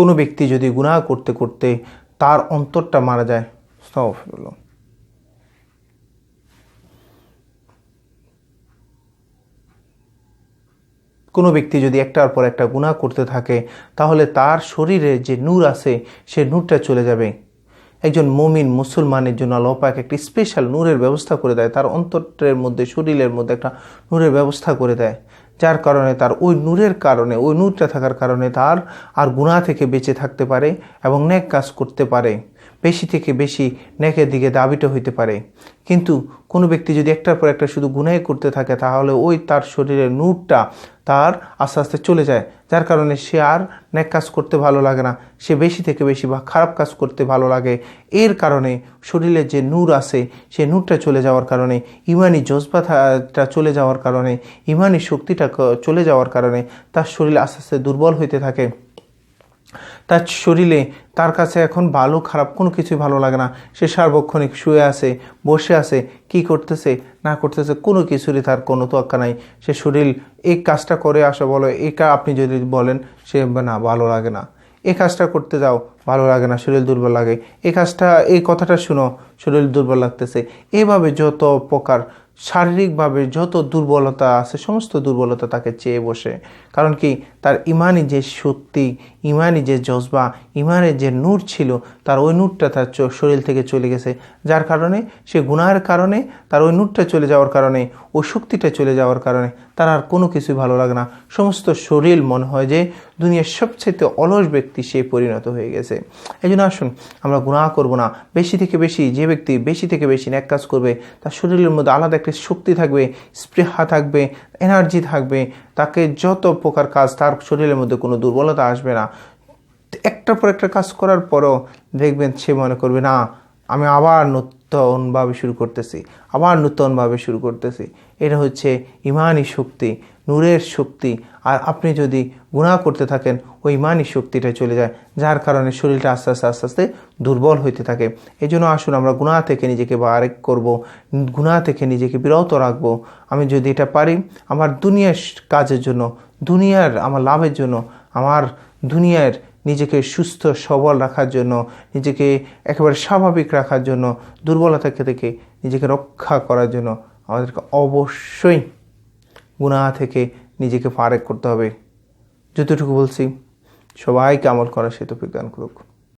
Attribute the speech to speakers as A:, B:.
A: কোনো ব্যক্তি যদি গুনাহ করতে করতে তার অন্তরটা মারা যায়, আস্তাগফিরুল্লাহ। কোনো ব্যক্তি যদি একটার পর একটা গুনাহ করতে থাকে, তাহলে তার শরীরে যে নূর আছে, সে নূরটা চলে যাবে একজন মমিন মুসলমানের জন্য আল্লাহ পাক একটি স্পেশাল নূরের ব্যবস্থা করে দেয়, তার অন্তরের মধ্যে, শরীরের মধ্যে একটা নূরের ব্যবস্থা করে দেয় যার কারণে তার ওই নূরের কারণে, ওই নূরটা থাকার কারণে তার আর গুণা থেকে বেঁচে থাকতে পারে এবং নেক কাজ করতে পারে। বেশি থেকে বেশি নেকের দিকে দাবিত হইতে পারে। কিন্তু কোনো ব্যক্তি যদি একটার পর একটা শুধু গুনাই করতে থাকে, তাহলে ওই তার শরীরের নূরটা তার আস্তে আস্তে চলে যায়। যার কারণে সে আর নেক কাজ করতে ভালো লাগে না, সে বেশি থেকে বেশি বা খারাপ কাজ করতে ভালো লাগে। এর কারণে শরীরে যে নূর আছে, সে নূরটা চলে যাওয়ার কারণে, ইমানি জজবাটা চলে যাওয়ার কারণে, ইমানি শক্তিটা চলে যাওয়ার কারণে তার শরীর আস্তে আস্তে দুর্বল হইতে থাকে। তার শরীরে, তার কাছে এখন ভালো, খারাপ কোনো কিছুই ভালো লাগে না। সে সার্বক্ষণিক শুয়ে আছে, বসে আছে, কি করতেছে, না করতেছে, কোনো কিছুরই তার কোনো তোয়াক্কা নাই। সে শরীর, এই কাজটা করে আসা বলো এই আপনি যদি বলেন, সে না, ভালো লাগে না। এই কাজটা করতে যাও, ভালো লাগে না, শরীর দুর্বল লাগে। এই কাজটা, এই কথাটা শুনো, শরীর দুর্বল লাগতেছে। এভাবে যত প্রকার শারীরিকভাবে যত দুর্বলতা আছে, সমস্ত দুর্বলতা তাকে চেয়ে বসে। কারণ কি? তার ইমানি যে শক্তি ইমানি যে জজবা, ইমানের যে নূর ছিল, তার ওই নূরটা তার শরীর থেকে চলে গেছে। যার কারণে, সে গুনার কারণে, তার ওই নূরটা চলে যাওয়ার কারণে, ওই শক্তিটা চলে যাওয়ার কারণে, তার আর কোনো কিছুই ভালো লাগে না। সমস্ত শরীর মনে হয় যে, দুনিয়ার সবচেয়ে অলস ব্যক্তি সে পরিণত হয়ে গেছে। এই জন্য আসুন, আমরা গুনাহ করব না। বেশি থেকে বেশি, যে ব্যক্তি বেশি থেকে বেশি ন্যাক কাজ করবে, তার শরীরের মধ্যে আলাদা একটা শক্তি থাকবে, স্পৃহা থাকবে এনার্জি থাকবে, তাকে যত প্রকার কাজ তার শরীরের মধ্যে কোনো দুর্বলতা আসবে না। একটার পর একটা কাজ করার পরও দেখবেন সে মনে করবে, না, আমি আবার নূতনভাবে শুরু করতেছি, আবার নূতনভাবে শুরু করতেছি। এটা হচ্ছে ইমানই শক্তি। নূরের শক্তি। আর আপনি যদি গুণা করতে থাকেন, ওই ইমানি শক্তিটা চলে যায়, যার কারণে শরীরটা আস্তে আস্তে আস্তে আস্তে দুর্বল হইতে থাকে। এই জন্য আসুন আমরা গুণা থেকে নিজেকে বারেক করব গুণা থেকে নিজেকে বিরত রাখব। আমি যদি এটা পারি, আমার দুনিয়ার কাজের জন্য, দুনিয়ার, আমার লাভের জন্য, আমার দুনিয়ার নিজেকে সুস্থ, সবল রাখার জন্য, নিজেকে একেবারে স্বাভাবিক রাখার জন্য, দুর্বলতা থেকে নিজেকে রক্ষা করার জন্য আমাদেরকে অবশ্যই গুনাহ থেকে নিজেকে ফারেক করতে হবে। যতটুকু বলছি, সবাইকে আমল করা সে তো বিজ্ঞান করুক।